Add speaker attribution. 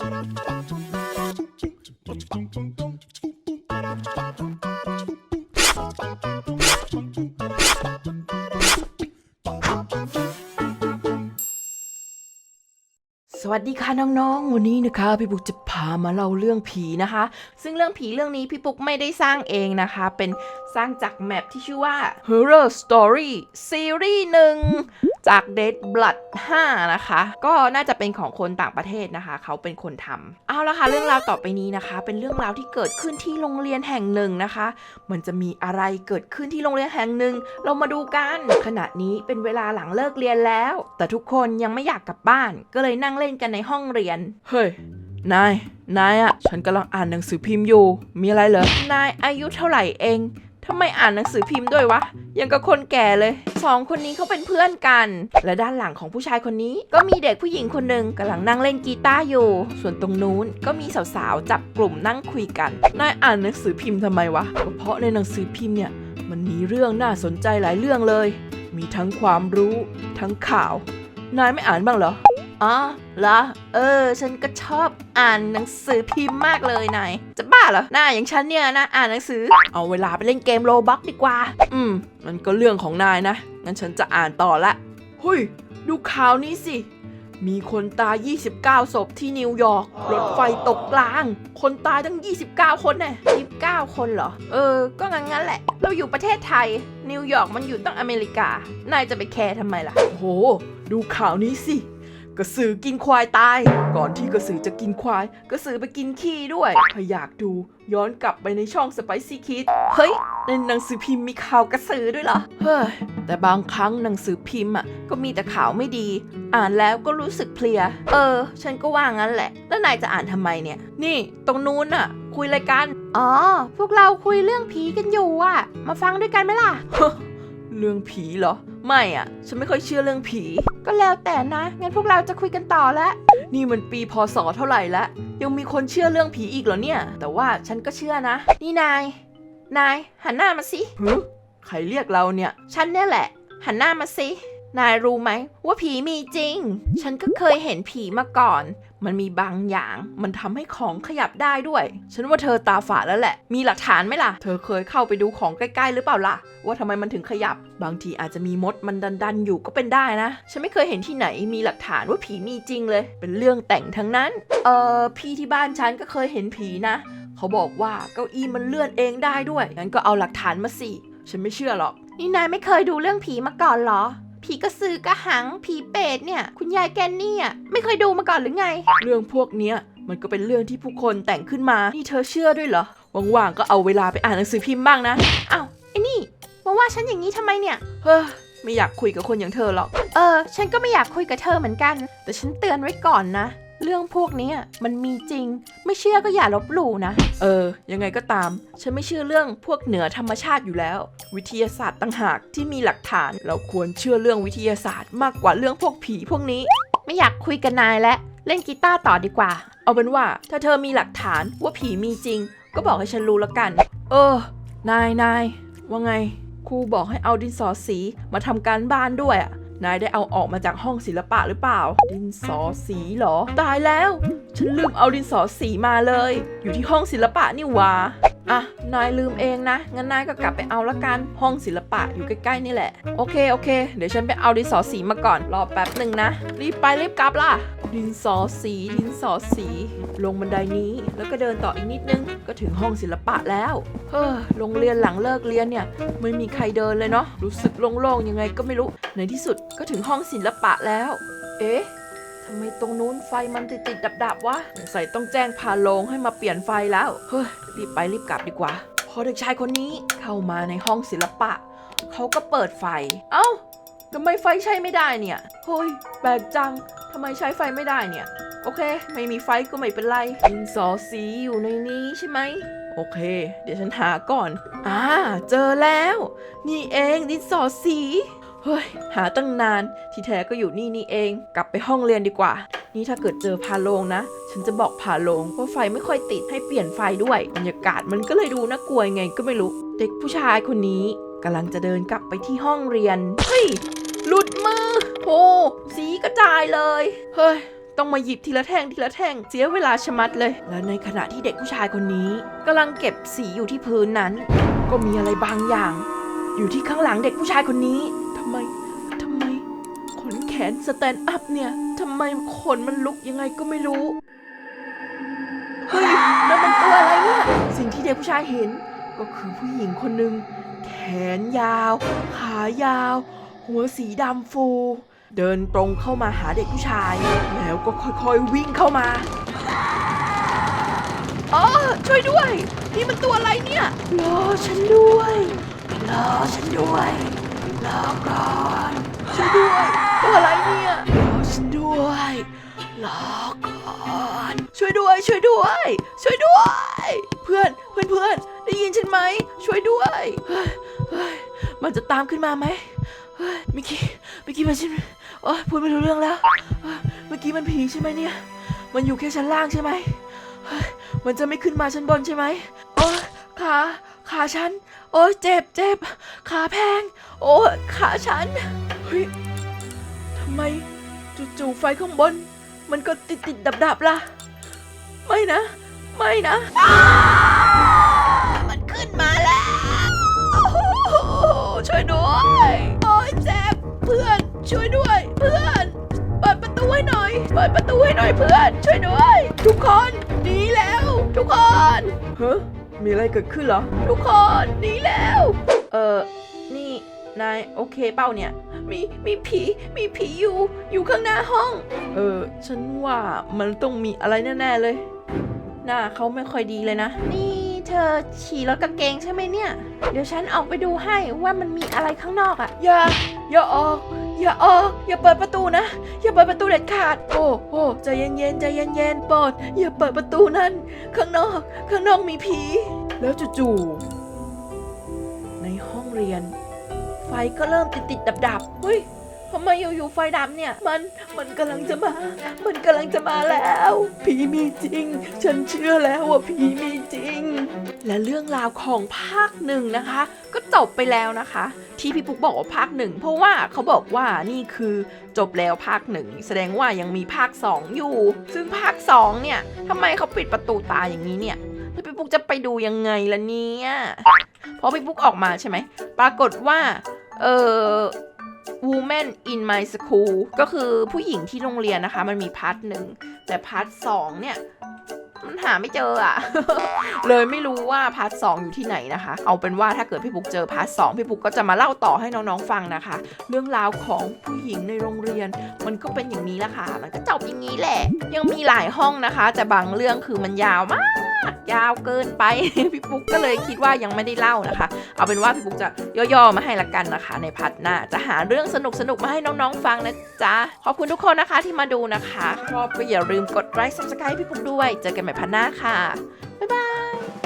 Speaker 1: สวัสดีค่ะน้องๆ วันนี้นะคะพี่ปุ๊กจะพามาเล่าเรื่องผีนะคะ ซึ่งเรื่องผีเรื่องนี้พี่ปุ๊กไม่ได้สร้างเองนะคะ เป็นสร้างจากแมปที่ชื่อว่า Horror Story ซีรีส์หนึ่ง จาก Dead Blood 5 นะคะ ก็น่าจะเป็นของคนต่างประเทศนะคะ เขาเป็นคนทำเอาละค่ะ เรื่องราวต่อไปนี้นะคะ เป็นเรื่องราวที่เกิดขึ้นที่โรงเรียนแห่งหนึ่งนะคะ มันจะมีอะไรเกิดขึ้นที่โรงเรียนแห่งหนึ่ง เรามาดูกัน ขณะนี้เป็นเวลาหลังเลิกเรียนแล้ว แต่ทุกคนยังไม่อยากกลับบ้าน ก็เลยนั่งเล่นกันในห้องเรียน เฮ้ย นาย นายอะฉันกำลังอ่านหนังสือพิมพ์อยู่ มีอะไรเหรอนายอายุเท่าไหร่เอง ทำไมอ่านหนังสือพิมพ์ด้วยวะ ยังกับคนแก่เลยสองคนนี้เขาเป็นเพื่อนกัน และด้านหลังของผู้ชายคนนี้ ก็มีเด็กผู้หญิงคนหนึ่งกำลังนั่งเล่นกีตาร์อยู่ ส่วนตรงนู้นก็มีสาวๆจับกลุ่มนั่งคุยกันนายอ่านหนังสือพิมพ์ทำไมวะเพราะในหนังสือพิมพ์เนี่ยมันมีเรื่องน่าสนใจหลายเรื่องเลย มีทั้งความรู้ ทั้งข่าว นายไม่อ่านบ้างเหรอ อ๋อเหรอ เออ ฉันก็ชอบอ่านหนังสือพิมพ์มากเลยนาย จะบ้าเหรอหน้าอย่างฉันเนี่ยนะ อ่านหนังสือ เอาเวลาไปเล่นเกมโลบักดีกว่า อืม มันก็เรื่องของนายนะ งั้นฉันจะอ่านต่อละเฮ้ยดูข่าวนี้สิ มีคนตาย 29 ศพที่นิวยอร์ก รถไฟตกกลาง คนตายตั้ง 29 คนแน่29 คนเหรอ เออ ก็งั้นงั้นๆแหละ เราอยู่ประเทศไทย นิวยอร์กมันอยู่ตั้งอเมริกา นายจะไปแคร์ทำไมล่ะโอ้โหดูข่าวนี้สิ กระสือกินควายตาย ก่อนที่กระสือจะกินควาย กระสือไปกินขี้ด้วย ถ้าอยากดูย้อนกลับไปในช่อง Spicy Kids เฮ้ย ในหนังสือพิมพ์มีข่าวกระสือด้วยเหรอ เฮ้ย แต่บางครั้งหนังสือพิมพ์อะก็มีแต่ข่าวไม่ดี อ่านแล้วก็รู้สึกเพลีย เออ ฉันก็ว่างั้นแหละ แล้วนายจะอ่านทำไมเนี่ย นี่ ตรงนู้นน่ะ คุยอะไรกัน อ๋อ พวกเราคุยเรื่องผีกันอยู่อะ มาฟังด้วยกันไหมล่ะ เรื่องผีเหรอ ไม่อะฉันไม่ค่อยเชื่อเรื่องผี ก็แล้วแต่นะ งั้นพวกเราจะคุยกันต่อแล้วนี่มันปีพศเท่าไหร่แล้วยังมีคนเชื่อเรื่องผีอีกเหรอเนี่ย แต่ว่าฉันก็เชื่อนะ นี่นาย นายหันหน้ามาสิฮึใครเรียกเราเนี่ย ฉันเนี่ยแหละ หันหน้ามาสิ นายรู้ไหมว่าผีมีจริง ฉันก็เคยเห็นผีมาก่อน มันมีบางอย่าง มันทำให้ของขยับได้ด้วย ฉันว่าเธอตาฝาดแล้วแหละ มีหลักฐานไหมล่ะ เธอเคยเข้าไปดูของใกล้ๆหรือเปล่าล่ะ ว่าทำไมมันถึงขยับ บางทีอาจจะมีมดมันดันๆอยู่ก็เป็นได้นะ ฉันไม่เคยเห็นที่ไหนมีหลักฐานว่าผีมีจริงเลย เป็นเรื่องแต่งทั้งนั้น เออพี่ที่บ้านฉันก็เคยเห็นผีนะ เขาบอกว่าเก้าอี้มันเลื่อนเองได้ด้วย งั้นก็เอาหลักฐานมาสิ ฉันไม่เชื่อหรอก นี่นายไม่เคยดูเรื่องผีมาก่อนเหรอ ผีกระสือกระหังผีเปรตเนี่ย คุณยายแกนนี่อะไม่เคยดูมาก่อนหรือไง เรื่องพวกเนี้ยมันก็เป็นเรื่องที่ผู้คนแต่งขึ้นมา นี่เธอเชื่อด้วยเหรอ ว่างๆ ก็เอาเวลาไปอ่านหนังสือพิมพ์บ้างนะ อ้าวไอ้นี่มาว่าฉันอย่างนี้ทำไมเนี่ย เฮ้อไม่อยากคุยกับคนอย่างเธอหรอก เออ ฉันก็ไม่อยากคุยกับเธอเหมือนกัน แต่ฉันเตือนไว้ก่อนนะ เรื่องพวกเนี้ยมันมีจริง ไม่เชื่อก็อย่าลบหลู่นะ เออ ยังไงก็ตาม ฉันไม่เชื่อเรื่องพวกเหนือธรรมชาติอยู่แล้ว วิทยาศาสตร์ต่างหากที่มีหลักฐาน เราควรเชื่อเรื่องวิทยาศาสตร์มากกว่าเรื่องพวกผีพวกนี้ ไม่อยากคุยกับนายแล้วเล่นกีตาร์ต่อดีกว่า เอาเป็นว่า ถ้าเธอมีหลักฐานว่าผีมีจริง ก็บอกให้ฉันรู้ละกัน เออ นายนายว่าไงครูบอกให้เอาดินสอสีมาทำการบ้านด้วยอะ นายได้เอาออกมาจากห้องศิลปะหรือเปล่า ดินสอสีเหรอ ตายแล้วฉันลืมเอาดินสอสีมาเลย อยู่ที่ห้องศิลปะนี่หว่าอะ นายลืมเองนะ งั้นนายก็กลับไปเอาละกัน ห้องศิลปะอยู่ใกล้ๆนี่แหละ โอเค โอเค เดี๋ยวฉันไปเอาดินสอสีมาก่อน รอแป๊บหนึ่งนะ รีบไปรีบกลับล่ะ ดินสอสี ดินสอสี ลงบันไดนี้ แล้วก็เดินต่ออีกนิดนึง ก็ถึงห้องศิลปะแล้ว เฮ้อ โรงเรียนหลังเลิกเรียนเนี่ย ไม่มีใครเดินเลยเนาะ รู้สึกโล่งๆยังไงก็ไม่รู้ ในที่สุดก็ถึงห้องศิลปะแล้ว เอ๊ะำไมตรงนู้นไฟมันติดติดดับดับวะสงสัยต้องแจ้งพาโลงให้มาเปลี่ยนไฟแล้ว เฮ้ย รีบไปรีบกลับดีกว่า พอเด็กชายคนนี้เข้ามาในห้องศิลปะ เขาก็เปิดไฟ เอ้าทำไมไฟใช้ไม่ได้เนี่ย เฮ้ยแปลกจังทำไมใช้ไฟไม่ได้เนี่ย โอเค ไม่มีไฟก็ไม่เป็นไรดินสอสีอยู่ในนี้ใช่ไหมโอเค เดี๋ยวฉันหาก่อน อ่า เจอแล้ว นี่เองดินสอสี เฮ้ย หาตั้งนานที่แท้ก็อยู่นี่นี่เอง กลับไปห้องเรียนดีกว่า นี่ถ้าเกิดเจอพาโลงนะ ฉันจะบอกพาโลงว่าไฟไม่ค่อยติดให้เปลี่ยนไฟด้วย บรรยากาศมันก็เลยดูน่ากลัวยังไงก็ไม่รู้ เด็กผู้ชายคนนี้กำลังจะเดินกลับไปที่ห้องเรียน เฮ้ย หลุดมือโหสีกระจายเลย เฮ้ย ต้องมาหยิบทีละแท่งทีละแท่ง เสียเวลาชะมัดเลย และในขณะที่เด็กผู้ชายคนนี้กำลังเก็บสีอยู่ที่พื้นนั้น ก็มีอะไรบางอย่าง อยู่ที่ข้างหลังเด็กผู้ชายคนนี้ นแขนสแตนด์อัพเนี่ยทำไมขนมันลุกยังไงก็ไม่รู้ เฮ้ยนั่นมันตัวอะไรเนี่ย สิ่งที่เด็กผู้ชายเห็น ก็คือผู้หญิงคนหนึ่งแขนยาว ขายาว หัวสีดำฟู เดินตรงเข้ามาหาเด็กผู้ชาย แล้วก็ค่อยๆวิ่งเข้ามาอ๋อช่วยด้วย นี่มันตัวอะไรเนี่ยรอฉันด้วยรอฉันด้วยรอก่อนช่วยด้วย อะไรเนี่ยรอฉันด้วยรอก่อนช่วยด้วย ช่วยด้วย ช่วยด้วย เพื่อนเพื่อนเพื่อนได้ยินฉันไหม ช่วยด้วยเฮ้ยเฮ้ยมันจะตามขึ้นมาไหมเฮ้ยเมื่อกี้เมื่อกี้มันฉันโอ้พูดไม่รู้เรื่องแล้ว เมื่อกี้มันผีใช่ไหมเนี่ย มันอยู่แค่ชั้นล่างใช่ไหมเฮ้ยมันจะไม่ขึ้นมาชั้นบนใช่ไหมโอ้ขาขาฉัน โอ้เจ็บเจ็บขาแพง โอ้ขาฉันเฮ้ย ไมจู่ๆไฟข้างบน มันก็ติดติดดับดับๆล่ะ ไม่นะ ไม่นะอ้ามันขึ้นมาแล้วโอ้โหช่วยด้วยโอ้ยเจ็บเพื่อนช่วยด้วย เพื่อนเปิดประตูให้หน่อยเปิดประตูให้หน่อยเพื่อน ช่วยด้วย ทุกคนหนีแล้ว ทุกคนเฮ้มีอะไรเกิดขึ้นเหรอ ทุกคนหนีแล้ว เออ นี่นายโอเคเป้าเนี่ย มีมีผีมีผีอยู่อยู่ข้างหน้าห้อง เออ ฉันว่ามันต้องมีอะไรแน่ๆเลย หน้าเขาไม่ค่อยดีเลยนะ นี่เธอฉี่รถกางเกงใช่ไหมเนี่ย เดี๋ยวฉันออกไปดูให้ว่ามันมีอะไรข้างนอกอะ่ะ อย่า อย่าออก อย่าออก อย่าเปิดประตูนะ อย่าเปิดประตูเด็ดขาด โอ้โอ้ใจเย็นๆใจเย็นๆโปรดอย่าเปิดประตูนั้นข้างนอก ข้างนอกมีผี แล้วจู่ๆในห้องเรียน ไฟก็เริ่มติดติดดับดับเฮ้ยทำไมอยู่ๆไฟดับเนี่ย มันมันกำลังจะมา มันกำลังจะมาแล้ว ผีมีจริง ฉันเชื่อแล้วว่าผีมีจริง และเรื่องราวของภาคหนึ่งนะคะ ก็จบไปแล้วนะคะ ที่พี่ปุ๊กบอกว่าภาคหนึ่งเพราะว่าเขาบอกว่านี่คือจบแล้วภาคหนึ่งแสดงว่ายังมีภาคสองอยู่ ซึ่งภาคสองเนี่ยทำไมเขาปิดประตูตาอย่างนี้เนี่ยแล้วพี่ปุ๊กจะไปดูยังไงล่ะเนี่ยพอพี่ปุ๊กออกมาใช่ไหมปรากฏว่า เอ่อ woman in my school ก็คือผู้หญิงที่โรงเรียนนะคะ มันมีพาร์ทหนึ่ง แต่พาร์ทสองเนี่ย มันหาไม่เจออะเลยไม่รู้ว่าพาร์ทสองอยู่ที่ไหนนะคะ เอาเป็นว่าถ้าเกิดพี่ปุ๊กเจอพาร์ทสองพี่ปุ๊กก็จะมาเล่าต่อให้น้องๆฟังนะคะ เรื่องราวของผู้หญิงในโรงเรียน มันก็เป็นอย่างนี้ละค่ะ มันก็จบอย่างนี้แหละ ยังมีหลายห้องนะคะ แต่บางเรื่องคือมันยาวมาก ยาวเกินไป พี่ปุ๊กก็เลยคิดว่ายังไม่ได้เล่านะคะ เอาเป็นว่าพี่ปุ๊กจะย่อๆมาให้ละกันนะคะ ในพัดหน้าจะหาเรื่องสนุกๆมาให้น้องๆฟังนะจ๊ะ ขอบคุณทุกคนนะคะที่มาดูนะคะชอบก็อย่าลืมกดไลค์ซับสไครต์พี่ปุ๊กด้วย เจอกันใหม่พัดหน้าค่ะ บ๊ายบาย